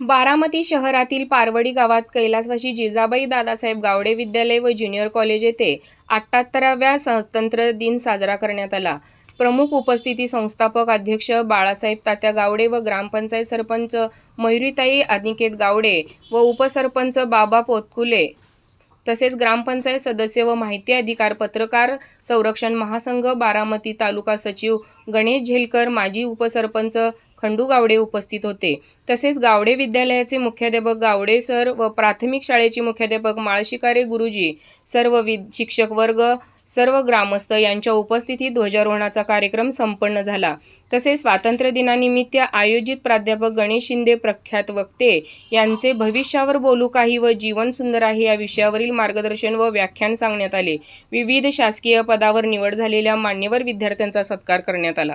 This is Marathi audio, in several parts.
बारामती शहरातील पारवडी गावात कैलासवाशी जिजाबाई दादासाहेब गावडे विद्यालय व ज्युनियर कॉलेज येथे अठ्ठ्याहत्तराव्या स्वातंत्र्य दिन साजरा करण्यात आला. प्रमुख उपस्थिती संस्थापक अध्यक्ष बाळासाहेब तात्या गावडे व ग्रामपंचायत सरपंच मयुरीताई अनिकेत गावडे व उपसरपंच बाबा पोतकुले तसेच ग्रामपंचायत सदस्य व माहिती अधिकार पत्रकार संरक्षण महासंघ बारामती तालुका सचिव गणेश झेलकर माजी उपसरपंच खंडू गावडे उपस्थित होते. तसेच गावडे विद्यालयाचे मुख्याध्यापक गावडे सर व प्राथमिक शाळेचे मुख्याध्यापक माळशिकारे गुरुजी सर्व वि शिक्षक वर्ग सर्व ग्रामस्थ यांच्या उपस्थितीत ध्वजारोहणाचा कार्यक्रम संपन्न झाला. तसेच स्वातंत्र्य दिनानिमित्त आयोजित प्राध्यापक गणेश शिंदे प्रख्यात वक्ते यांचे भविष्यावर बोलू काही व जीवन सुंदर आहे या विषयावरील मार्गदर्शन व व्याख्यान सांगण्यात आले. विविध शासकीय पदावर निवड झालेल्या मान्यवर विद्यार्थ्यांचा सत्कार करण्यात आला.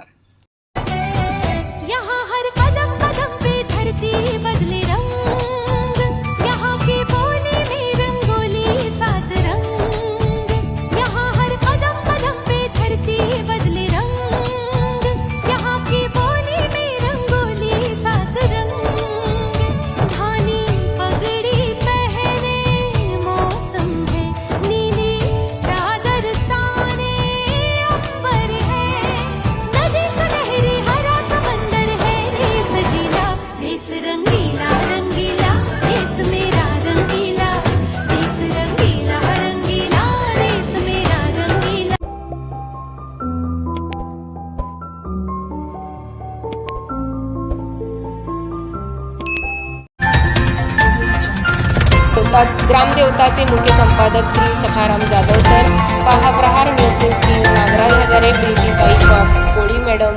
देवता- ग्रामदेवताचे मुख्य संपादक श्री सखाराम जाधव सर पहा प्रहार न्यूजचे श्री नागराज हजारे प्रीतीताई कोळी मॅडम